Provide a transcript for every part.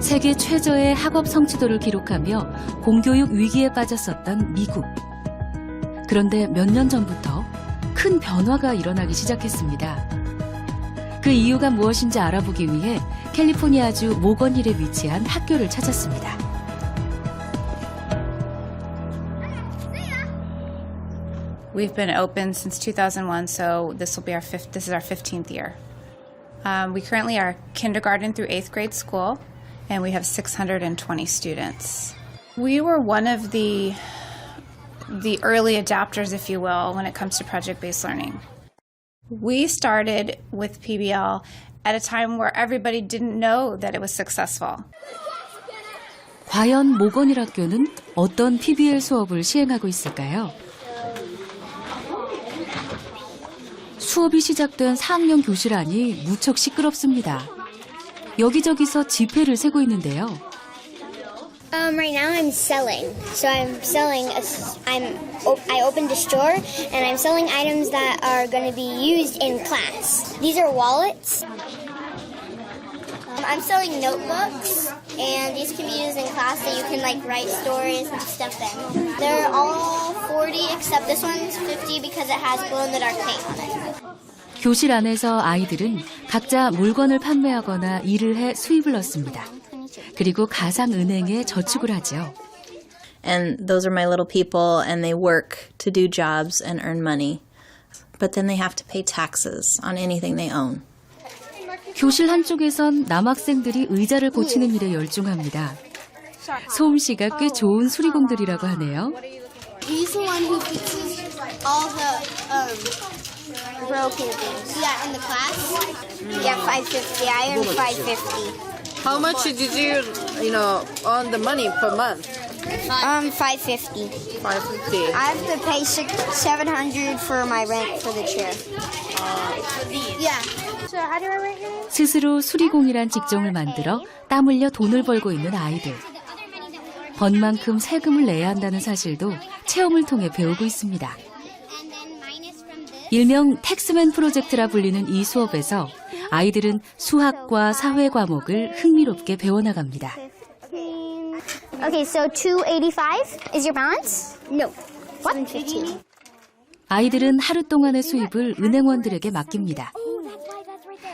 세계 최저의 학업 성취도를 기록하며 공교육 위기에 빠졌었던 미국. 그런데 몇 년 전부터 큰 변화가 일어나기 시작했습니다. 그 이유가 무엇인지 알아보기 위해 캘리포니아주 모건힐에 위치한 학교를 찾았습니다. We've been open since 2001, so this will be our fifth. This is our 15th year. Um, we currently are kindergarten through eighth grade school, and we have 620 students. We were one of the the early adapters, if you will, when it comes to project-based learning. We started with PBL at a time where everybody didn't know that it was successful. 과연 모건힐 학교는 어떤 PBL 수업을 시행하고 있을까요? 수업이 시작된 4학년 교실 안이 무척 시끄럽습니다. 여기저기서 지폐를 세고 있는데요. Um, right now I'm selling. So I'm selling. A, s- I'm. op- I opened a store and I'm selling items that are going to be used in class. These are wallets. Um, I'm selling notebooks, and these can be used in class so you can like write stories and stuff in. They're all 40 except this one's 50 because it has glow in the dark paint on it. 교실 안에서 아이들은 각자 물건을 판매하거나 일을 해 수입을 얻습니다. 그리고 가상 은행에 저축을 하죠. and those are my little people and they work to do jobs and earn money but then they have to pay taxes on anything they own 교실 한쪽에선 남학생들이 의자를 고치는 일에 열중합니다. 소음 씨가 꽤 좋은 수리공들이라고 하네요. He's the one who fixes all the um, broken things. Yeah, in the class. Yeah, 550. I earn 550. How much did you, you know, earn the money per month? Um, 550. 550. I have to pay six, 700 for my rent for the chair. Yeah. So how do I write your name? 스스로 수리공이란 직종을 만들어 땀 흘려 돈을 벌고 있는 아이들. 번 만큼 세금을 내야 한다는 사실도 체험을 통해 배우고 있습니다. 일명 텍스맨 프로젝트라 불리는 이 수업에서 아이들은 수학과 사회 과목을 흥미롭게 배워나갑니다. Okay, so 285 is your balance? No. 715. 아이들은 하루 동안의 수입을 은행원들에게 맡깁니다.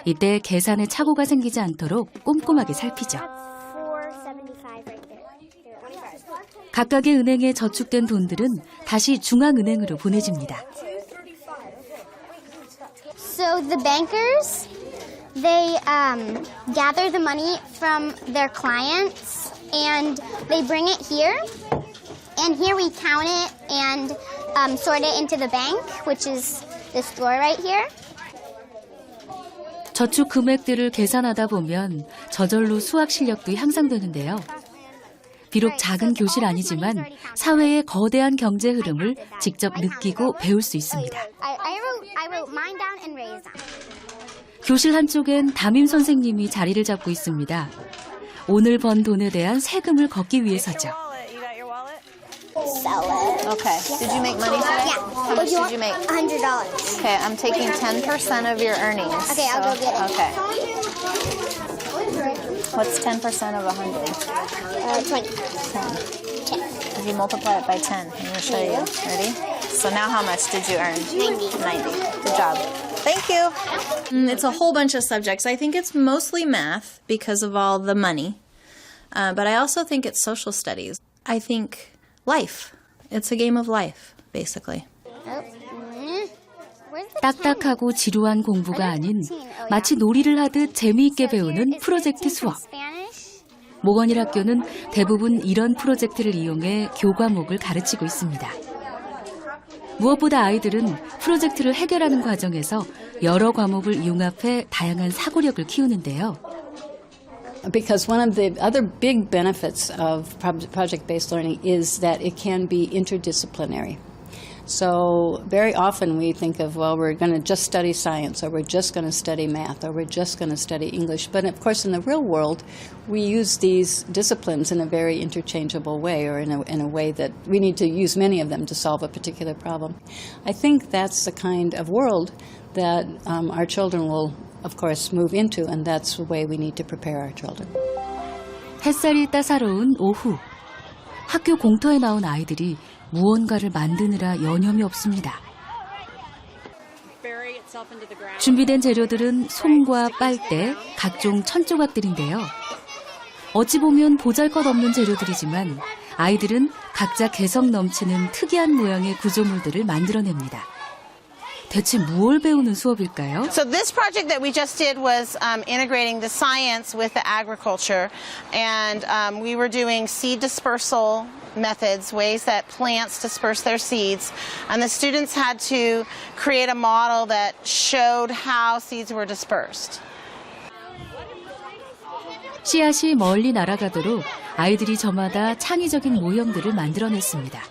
이때 계산에 착오가 생기지 않도록 꼼꼼하게 살피죠. 475 right there. 각각의 은행에 저축된 돈들은 다시 중앙은행으로 보내집니다. So the bankers, they um, gather the money from their clients and they bring it here. And here we count it and um, sort it into the bank, which is this drawer right here. 저축 금액들을 계산하다 보면 저절로 수학 실력도 향상되는데요. 비록 작은 교실 아니지만 사회의 거대한 경제 흐름을 직접 느끼고 배울 수 있습니다. 교실 한쪽엔 담임 선생님이 자리를 잡고 있습니다. 오늘 번 돈에 대한 세금을 걷기 위해서죠. Sell it. okay did you make money today Yeah. how much did you make hundred dollars. okay i'm taking 10% of your earnings Okay, I'll go get it. okay what's 10% of 100 Uh, Twenty. 10 if you multiply it by 10 i'm going to show you ready so now how much did you earn 90. 90 good job thank you Mm, it's a whole bunch of subjects i think it's mostly math because of all the money uh, but i also think it's social studies i think life it's a game of life basically Oh. mm. Where's the 딱딱하고 지루한 공부가 아닌 마치 놀이를 하듯 재미있게 배우는 프로젝트 수업. 모건일 학교는 대부분 이런 프로젝트를 이용해 교과목을 가르치고 있습니다. 무엇보다 아이들은 프로젝트를 해결하는 과정에서 여러 과목을 융합해 다양한 사고력을 키우는데요. Because one of the other big benefits of project based learning is that it can be interdisciplinary. So, very often we think of, well, we're going to just study science, or we're just going to study math, or we're just going to study English. But of course, in the real world, we use these disciplines in a very interchangeable way, or in a, in a way that we need to use many of them to solve a particular problem. I think that's the kind of world that um, our children will, of course, move into, and that's the way we need to prepare our children. 햇살이 따사로운 오후. 학교 공터에 나온 아이들이 무언가를 만드느라 여념이 없습니다. 준비된 재료들은 솜과 빨대, 각종 천조각들인데요. 어찌 보면 보잘 것 없는 재료들이지만 아이들은 각자 개성 넘치는 특이한 모양의 구조물들을 만들어냅니다. 대체 무엇을 배우는 수업일까요? So this project that we just did was um, integrating the science with the agriculture, and um, we were doing seed dispersal methods, ways that plants disperse their seeds, and the students had to create a model that showed how seeds were dispersed. 씨앗이 멀리 날아가도록 아이들이 저마다 창의적인 모형들을 만들어냈습니다.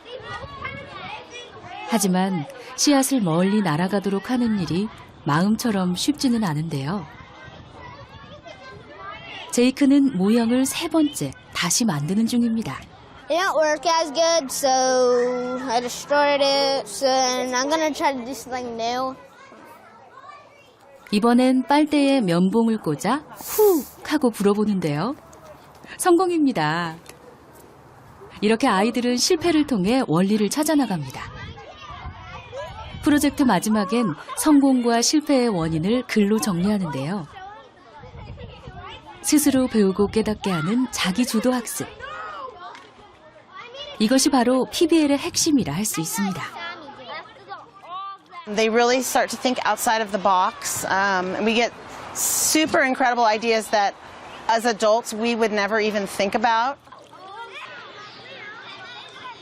하지만 씨앗을 멀리 날아가도록 하는 일이 마음처럼 쉽지는 않은데요. 제이크는 모형을 세 번째 다시 만드는 중입니다. It didn't work as good, so I destroyed it. So I'm gonna try to do something new. 이번엔 빨대에 면봉을 꽂아 훅 하고 불어보는데요. 성공입니다. 이렇게 아이들은 실패를 통해 원리를 찾아나갑니다. 프로젝트 마지막엔 성공과 실패의 원인을 글로 정리하는데요. 스스로 배우고 깨닫게 하는 자기 주도 학습. 이것이 바로 PBL의 핵심이라 할 수 있습니다. They really start to think outside of the box, um, we get super incredible ideas that as adults we would never even think about.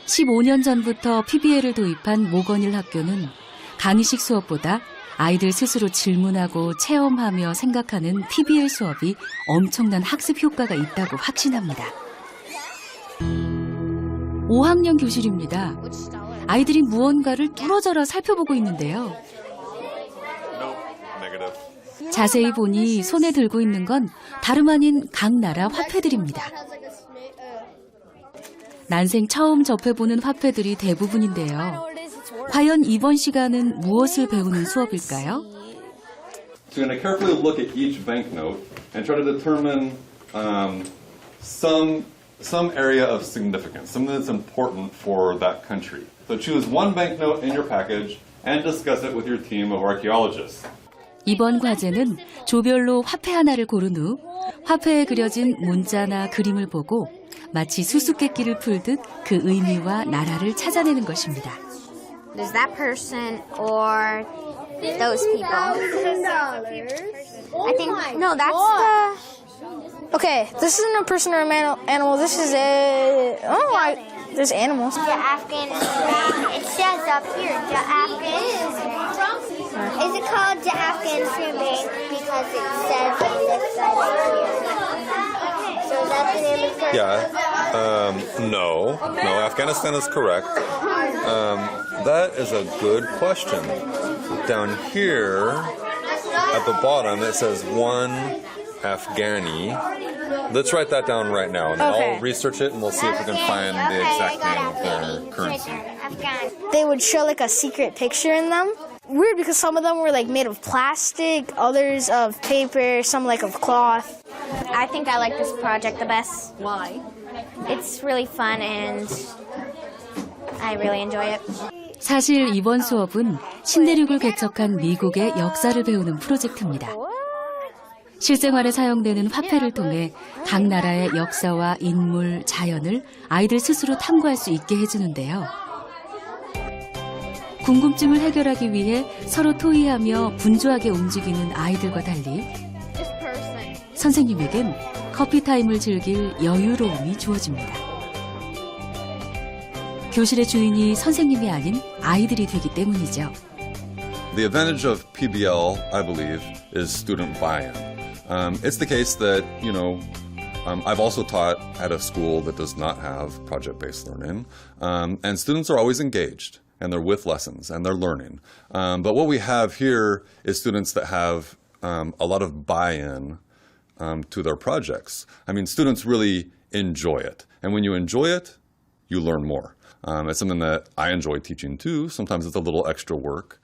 15년 전부터 PBL을 도입한 모건일 학교는 강의식 수업보다 아이들 스스로 질문하고 체험하며 생각하는 PBL 수업이 엄청난 학습 효과가 있다고 확신합니다. 5학년 교실입니다. 아이들이 무언가를 뚫어져라 살펴보고 있는데요. 자세히 보니 손에 들고 있는 건 다름 아닌 각 나라 화폐들입니다. 난생 처음 접해보는 화폐들이 대부분인데요. 과연 이번 시간은 무엇을 배우는 수업일까요? So you're going to carefully look at each banknote and try to determine um, some some area of significance, something that's important for that country. So choose one banknote in your package and discuss it with your team of archaeologists. 이번 과제는 조별로 화폐 하나를 고른 후 화폐에 그려진 문자나 그림을 보고 마치 수수께끼를 풀듯 그 의미와 나라를 찾아내는 것입니다. There's that person or those people. I think no, that's the. Okay, this isn't a person or a man- animal. This is a. Oh, I, there's animals. The Afghan. It says up here, the Afghan. Is it called the Afghan Tree Bank because it says on this side right here? So is that the name of the? Yeah. Um, no. No. Afghanistan is correct. Um, that is a good question. Down here at the bottom, it says one Afghani. Let's write that down right now, and then Okay. I'll research it, and we'll see if we can find the exact I name of their Afghani. currency. They would show like a secret picture in them. Weird because some of them were like made of plastic, others of paper, some like of cloth. I think I like this project the best. Why? It's really fun and I really enjoy it. 사실 이번 수업은 신대륙을 개척한 미국의 역사를 배우는 프로젝트입니다. 실생활에 사용되는 화폐를 통해 각 나라의 역사와 인물, 자연을 아이들 스스로 탐구할 수 있게 해주는데요. 궁금증을 해결하기 위해 서로 토의하며 분주하게 움직이는 아이들과 달리 선생님에겐 커피 타임을 즐길 여유로움이 주어집니다. 교실의 주인이 선생님이 아닌 아이들이 되기 때문이죠. The advantage of PBL, I believe, is student buy-in. Um, it's the case that you know. Um, I've also taught at a school that does not have project-based learning, um, and students are always engaged and they're with lessons and they're learning. Um, but what we have here is students that have um, a lot of buy-in um, to their projects. I mean, students really enjoy it, and when you enjoy it, you learn more. Um, it's something that I enjoy teaching too. Sometimes it's a little extra work,